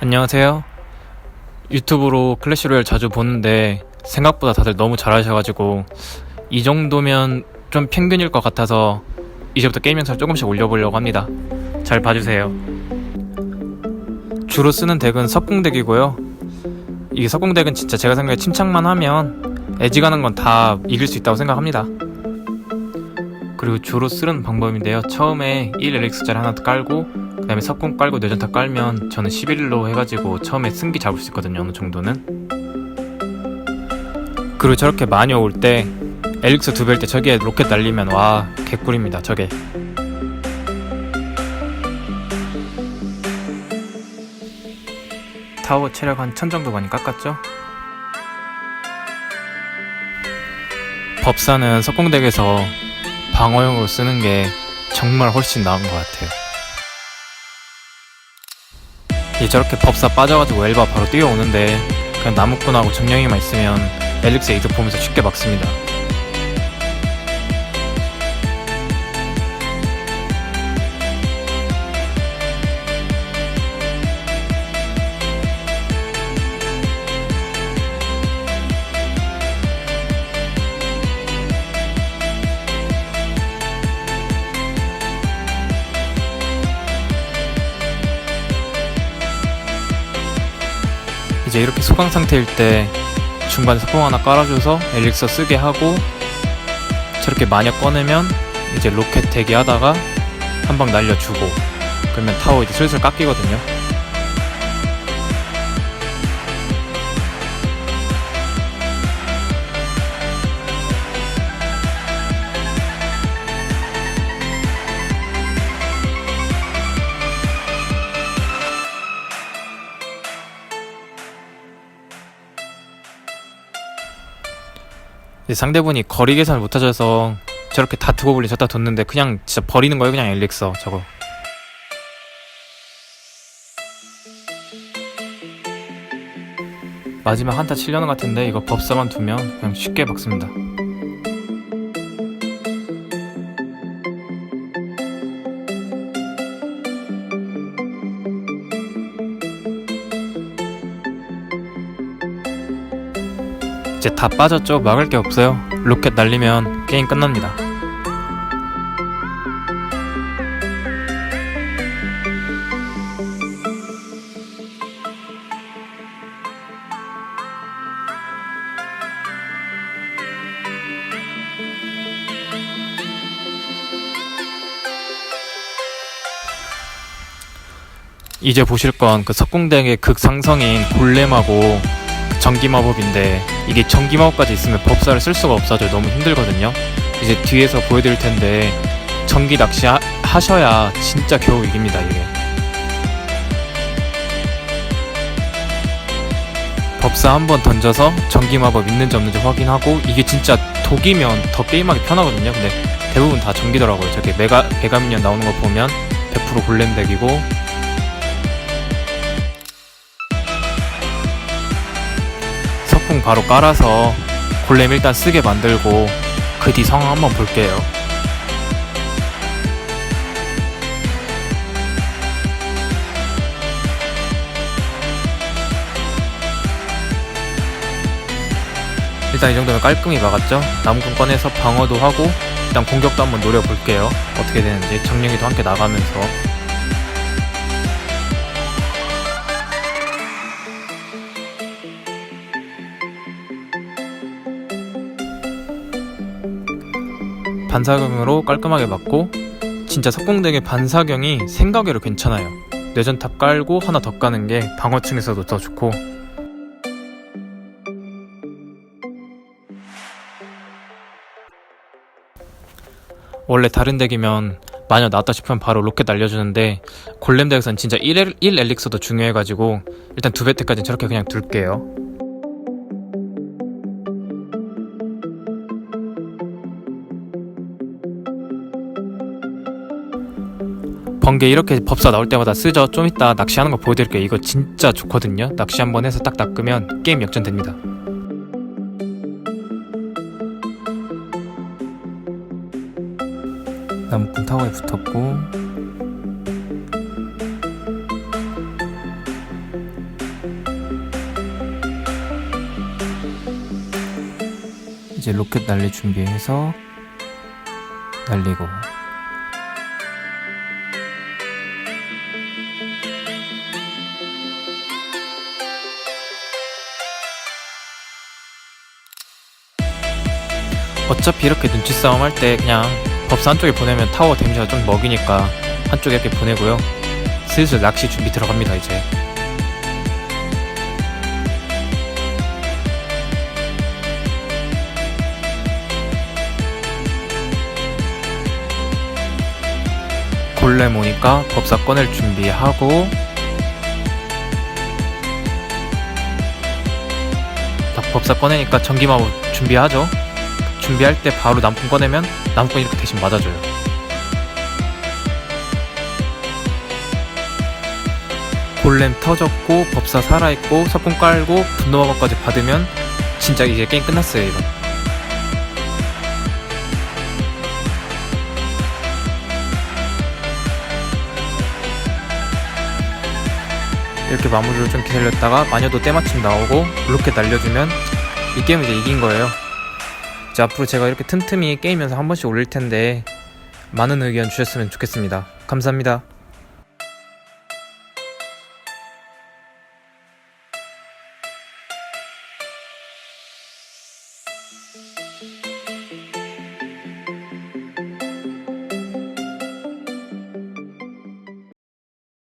안녕하세요. 유튜브로 클래시로얄 자주 보는데 생각보다 다들 너무 잘하셔가지고 이 정도면 좀 평균일 것 같아서 이제부터 게임 영상을 조금씩 올려보려고 합니다. 잘 봐주세요. 주로 쓰는 덱은 석궁덱이고요. 이 석궁덱은 진짜 제가 생각에 침착만 하면 에지 가는 건 다 이길 수 있다고 생각합니다. 그리고 주로 쓰는 방법인데요. 처음에 1 엘릭스짜리 하나 더 깔고 그 다음에 석궁 깔고 뇌전타 깔면 저는 11로 해가지고 처음에 승기 잡을 수 있거든요 어느 정도는. 그리고 저렇게 많이 올 때 엘릭스 두 배일 때 저기에 로켓 날리면 와 개꿀입니다 저게. 타워 체력 한 천 정도 많이 깎았죠? 법사는 석궁덱에서 방어용으로 쓰는 게 정말 훨씬 나은 것 같아요 이 저렇게 법사 빠져가지고 엘바 바로 뛰어오는데 그냥 나무꾼하고 정령이만 있으면 엘릭스 에이드 보면서 쉽게 막습니다. 이제 이렇게 소강 상태일 때 중간에 석궁 하나 깔아줘서 엘릭서 쓰게 하고 저렇게 마녀 꺼내면 이제 로켓 대기 하다가 한 방 날려주고 그러면 타워 이제 슬슬 깎이거든요. 상대분이 거리 계산을 못하셔서 저렇게 다 두고 볼리 졌다 뒀는데 그냥 진짜 버리는 거예요 그냥 엘릭서 저거. 마지막 한타 치려는 것 같은데 이거 법사만 두면 그냥 쉽게 막습니다 이제 다 빠졌죠? 막을 게 없어요. 로켓 날리면 게임 끝납니다. 이제 보실 건 그 석궁덱의 극상성인 골렘하고 그 전기 마법인데 이게 전기 마법까지 있으면 법사를 쓸 수가 없어져 너무 힘들거든요. 이제 뒤에서 보여드릴 텐데 전기 낚시 하, 하셔야 진짜 겨우 이깁니다 이게. 법사 한 번 던져서 전기 마법 있는지 없는지 확인하고 이게 진짜 독이면 더 게임하기 편하거든요. 근데 대부분 다 전기더라고요. 저기 메가 베가미니언 나오는 거 보면 100% 골렘 덱이고 석궁 바로 깔아서 골렘 일단 쓰게 만들고 그 뒤 상황 한번 볼게요. 일단 이 정도면 깔끔히 막았죠. 나무꾼 꺼내서 방어도 하고 일단 공격도 한번 노려볼게요. 어떻게 되는지 정령이도 함께 나가면서 반사경으로 깔끔하게 맞고 진짜 석궁덱의 반사경이 생각외로 괜찮아요. 뇌전탑 깔고 하나 더 까는 게 방어층에서도 더 좋고 원래 다른 덱이면 마녀 나왔다 싶으면 바로 로켓 날려주는데 골렘 덱에선 진짜 1, 1 엘릭서도 중요해가지고 일단 두배 때까지는 저렇게 그냥 둘게요. 번개 이렇게 법사 나올 때마다 쓰죠. 좀 이따 낚시하는 거 보여드릴게요. 이거 진짜 좋거든요. 낚시 한번 해서 딱 닦으면 게임 역전됩니다. 나무꾼 타워에 붙었고 이제 로켓 날릴 준비해서 날리고 어차피 이렇게 눈치 싸움 할 때 그냥 법사 한쪽에 보내면 타워 데미지가 좀 먹이니까 한쪽에 이렇게 보내고요. 슬슬 낚시 준비 들어갑니다 이제. 골렘 오니까 법사 꺼낼 준비하고 딱 법사 꺼내니까 전기마법 준비하죠. 준비할 때 바로 남풍 꺼내면 남풍 이렇게 대신 맞아줘요. 골렘 터졌고 법사 살아있고 석궁 깔고 분노마법까지 받으면 진짜 이제 게임 끝났어요 이거. 이렇게 마무리를 좀 기다렸다가 마녀도 때마침 나오고 로켓 날려주면 이 게임 이제 이긴 거예요. 이제 앞으로 제가 이렇게 틈틈이 게임 영상 한 번씩 올릴 텐데 많은 의견 주셨으면 좋겠습니다. 감사합니다.